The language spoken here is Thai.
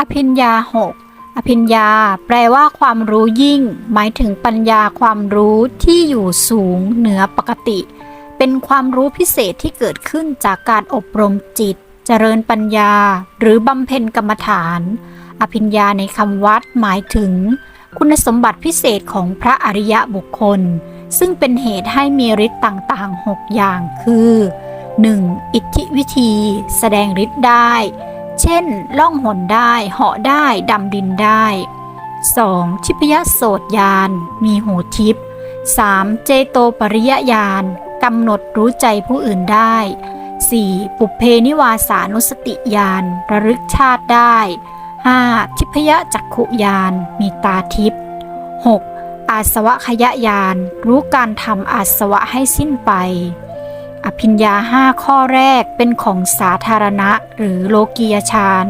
อภิญญาหกอภิญญา แปลว่าความรู้ยิ่ง หมายถึงปัญญาความรู้ที่อยู่สูงเหนือปกติ เป็นความรู้พิเศษที่เกิดขึ้นจากการอบรมจิต เจริญปัญญา หรือบำเพ็ญกรรมฐาน อภิญญาในคำวัดหมายถึง คุณสมบัติพิเศษของพระอริยะบุคคล ซึ่งเป็นเหตุให้มีฤทธิ์ต่างๆ 6 อย่างคือ 1. อิทธิวิธี แสดงฤทธิ์ได้ เช่น ล่องหนได้ เหาะได้ ดำดินได้ 2. ทิพยโสตญาณมีหูทิพย์ 3. เจโตปริยญาณกำหนดรู้ใจผู้อื่นได้ 4. ปุเพนิวาสานุสติญาณระลึกชาติได้ 5. ทิพยจักขุญาณมีตาทิพย์ 6. อาสวะขยะญาณรู้การทำอาสวะให้สิ้นไป อภิญญาห้าข้อแรกเป็นของสาธารณะหรือโลกียฌาน